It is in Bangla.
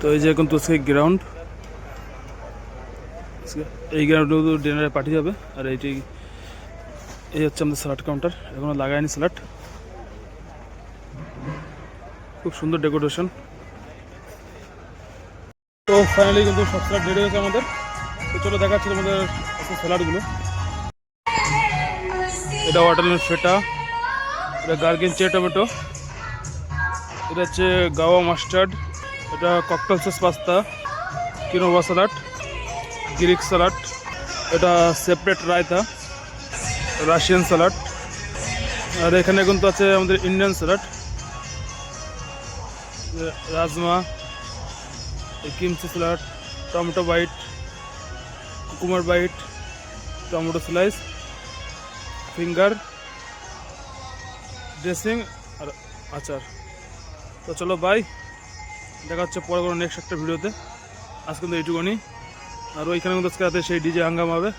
তো এই যে এখন তো সেই গ্রাউন্ড এই গ্রাউন্ডে ডিনারে পার্টি যাবে আর এইটি, এই হচ্ছে আমাদের স্যালাড কাউন্টার এখনও লাগায়নি স্যালাড খুব সুন্দর ডেকোরেশন তো ফাইনালি কিন্তু সব স্যালাড রেডি হয়েছে আমাদের। তো চলো দেখাচ্ছি আমাদের স্যালাডগুলো এটা ওয়াটারমেলন ফেটা এটা গার্গেন চে টমেটো এটা হচ্ছে গাওয়া মাস্টার্ড এটা cocktail sauce pasta quinoa salad Greek salad এটা সেপারেট রায়তা রাশিয়ান স্যালাড আর এখানে কিন্তু আছে আমাদের Indian salad rajma kimchi salad tomato bite cucumber bite tomato slice finger dressing আর আচার। তো চলো বাই দেখা হচ্ছে পরে কোনো নেক্সট একটা ভিডিওতে। আজকে কিন্তু এইটুকুনি। আর ওইখানে কিন্তু আজকে সেই ডিজে হাঙ্গাম হবে।